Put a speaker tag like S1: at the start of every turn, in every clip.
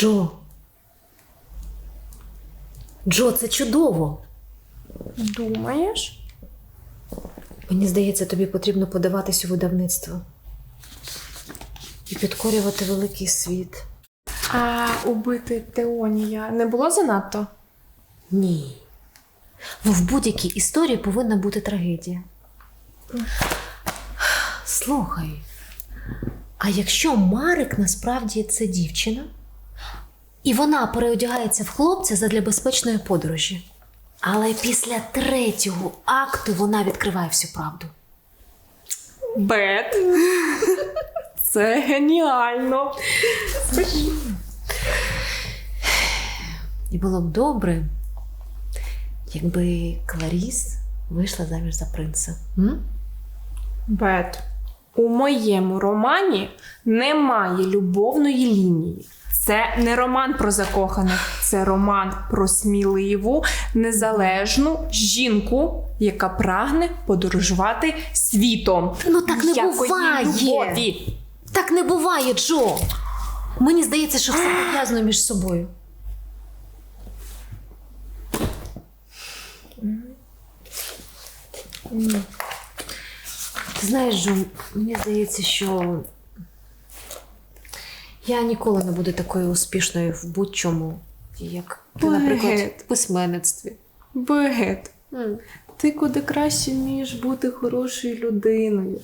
S1: Джо. Джо, це чудово.
S2: Думаєш?
S1: Мені здається, тобі потрібно подаватись у видавництво і підкорювати великий світ.
S2: А убити Теонія не було занадто?
S1: Ні. Ну, в будь-якій історії повинна бути трагедія. Слухай, а якщо Марик насправді це дівчина, і вона переодягається в хлопця задля безпечної подорожі. Але після третього акту вона відкриває всю правду.
S2: Бет. Це геніально.
S1: І було б добре, якби Кларіс вийшла заміж за принца. М?
S2: Бет. У моєму романі немає любовної лінії. Це не роман про закоханих, це роман про сміливу, незалежну жінку, яка прагне подорожувати світом.
S1: Ну так не буває.
S2: любові.
S1: Так не буває, Джо. Мені здається, що все пов'язано між собою. Ти знаєш, Джо, мені здається, що я ніколи не буду такою успішною в будь-чому, як ти, наприклад, в письменництві.
S2: Бет. Ти куди краще вмієш бути хорошою людиною.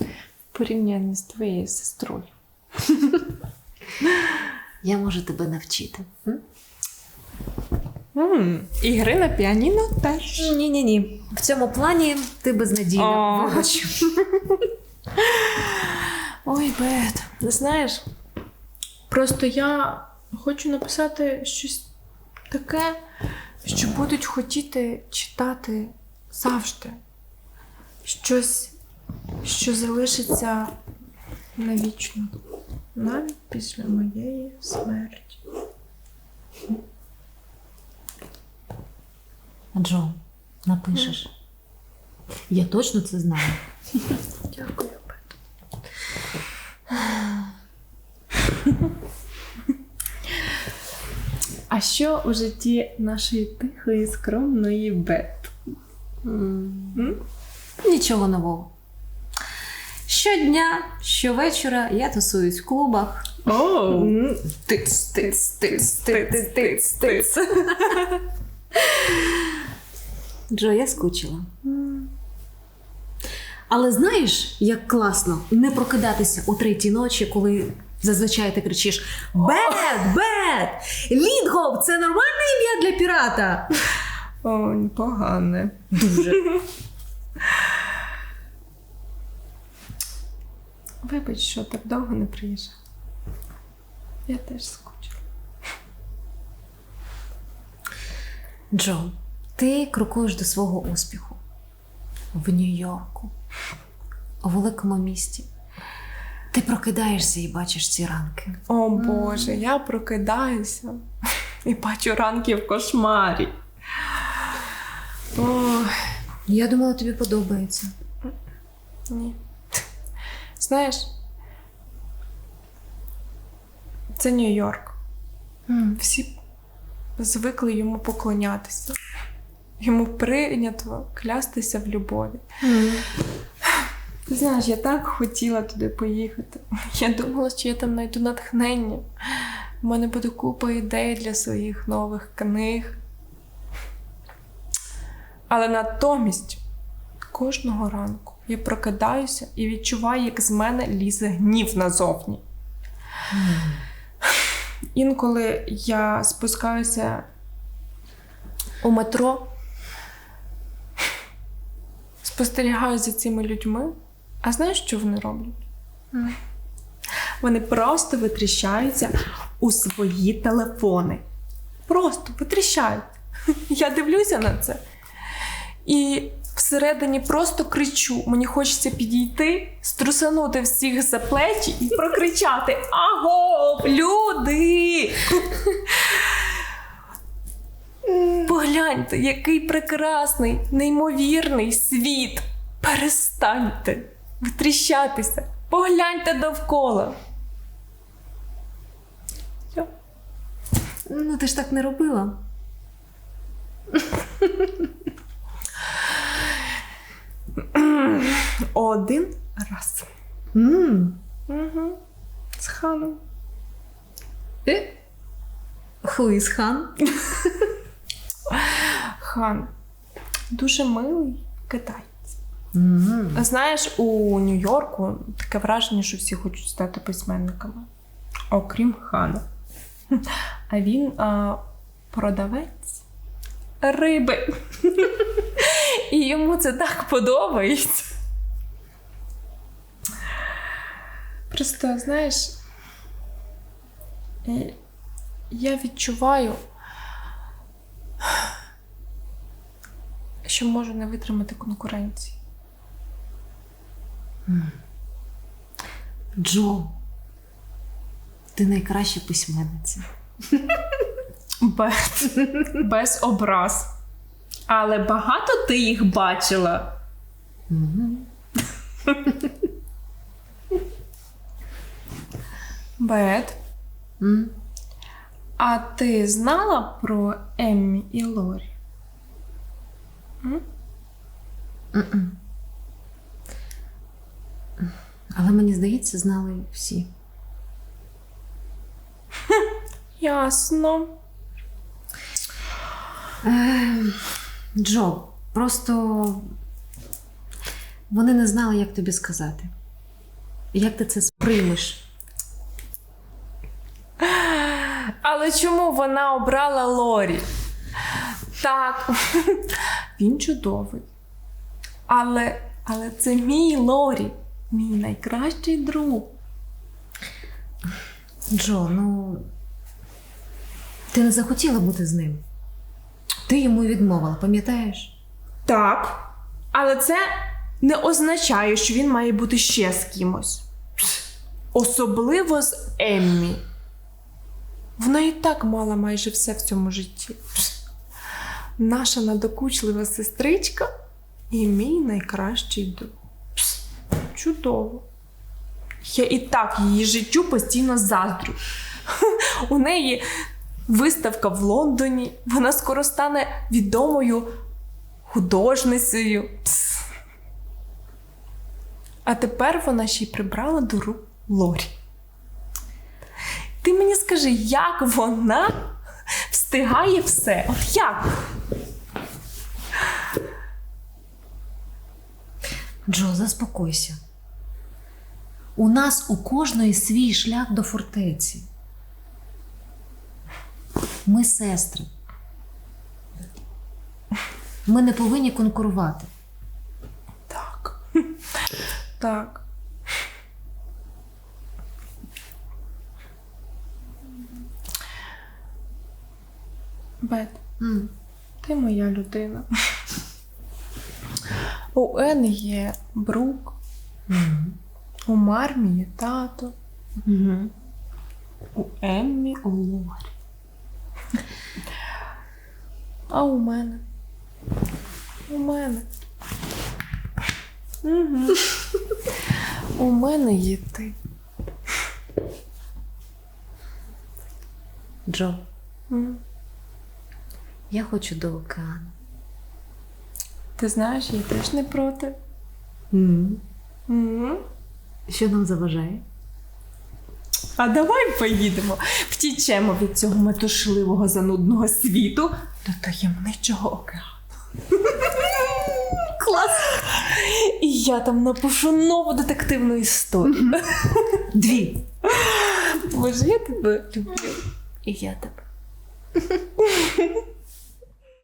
S2: В порівнянні з твоєю сестрою.
S1: Я можу тебе навчити. м?
S2: м Ігри на піаніно теж.
S1: Ні, ні, ні. В цьому плані ти безнадійна.
S2: О.
S1: Вибач.
S2: Ой, Бет, знаєш, просто я хочу написати щось таке, що будуть хотіти читати завжди. Щось, що залишиться навічно, навіть після моєї смерті.
S1: Джо, напишеш. Я точно це знаю.
S2: Дякую, Бет. А що у житті нашої тихої, скромної Бет? М?
S1: Нічого нового. Щодня, щовечора я тусуюсь в клубах.
S2: О,
S1: Тиц, тиц, тиц, тиц, тиц, тиц. Джо, я скучила. Але знаєш, як класно не прокидатися о третій ночі, коли зазвичай ти кричиш Бет! Бет! Лінгов! Це нормальне ім'я для пірата?
S2: О, погане.
S1: Дуже.
S2: Вибач, що так довго не приїжджав. Я теж скучила.
S1: Джо, ти крокуєш до свого успіху в Нью-Йорку, у великому місті. Ти прокидаєшся і бачиш ці ранки.
S2: О Боже, я прокидаюся і бачу ранки в кошмарі. Ой,
S1: Я думала, тобі подобається.
S2: ні. Знаєш, це Нью-Йорк. Всі звикли йому поклонятися. Йому прийнято клястися в любові. Ти знаєш, я так хотіла туди поїхати. Я думала, що я там знайду натхнення. У мене буде купа ідей для своїх нових книг. Але натомість кожного ранку я прокидаюся і відчуваю, як з мене лізе гнів назовні. Інколи я спускаюся у метро, спостерігаю за цими людьми. А знаєш, що вони роблять? Вони просто витріщаються у свої телефони. Просто витріщають. Я дивлюся на це. І всередині просто кричу: мені хочеться підійти, струсанути всіх за плечі і прокричати: Аго, люди! Погляньте, який прекрасний, неймовірний світ. Перестаньте витріщатися, погляньте довкола. Все.
S1: Ну, ти ж так не робила.
S2: Один раз. Угу. З ханом.
S1: Who is хан?
S2: Хан. Дуже милий китаєць.
S1: М
S2: Знаєш, у Нью-Йорку таке враження, що всі хочуть стати письменниками. Окрім хана. А він а, продавець риби. І йому це так подобається. Просто, знаєш, е, я відчуваю, що можу не витримати конкуренції.
S1: Джо, ти найкраща письменниця.
S2: Без, без образ. Але багато ти їх бачила. Бет,
S1: М?
S2: а ти знала про Еммі і Лорі?
S1: М-м. Але мені здається, знали всі.
S2: Ясно.
S1: Е, Джо, просто вони не знали, як тобі сказати. Як ти це сприймеш?
S2: Але чому вона обрала Лорі? Так, він чудовий. Але, але це мій Лорі, мій найкращий друг.
S1: Джо, ну ти не захотіла бути з ним. Ти йому відмовила, пам'ятаєш?
S2: Так. Але це не означає, що він має бути ще з кимось. Особливо з Еммі. Вона і так мала майже все в цьому житті. Наша надокучлива сестричка і мій найкращий друг. Чудово. Я і так її життю постійно заздрю. У неї виставка в Лондоні. Вона скоро стане відомою художницею. А тепер вона ще й прибрала до рук Лорі. Ти мені скажи, як вона встигає все? От як?
S1: Джо, заспокойся. У нас у кожної свій шлях до фортеці. Ми сестри. Ми не повинні конкурувати.
S2: Так. Так. Бет,
S1: М.
S2: ти моя людина. У Ен є Брук, у Мармі є тато,
S1: Мгм.
S2: у Еммі у Лорі. А у мене? У мене. Угу. У мене є ти.
S1: Джо,
S2: М.
S1: я хочу до океану.
S2: Ти знаєш, я теж не проти.
S1: М.
S2: М.
S1: Що нам заважає?
S2: А давай поїдемо, втічемо від цього метушливого занудного світу до таємничого океану.
S1: Клас!
S2: І я там напишу нову детективну історію.
S1: Дві.
S2: Боже, я тебе люблю.
S1: І я тебе.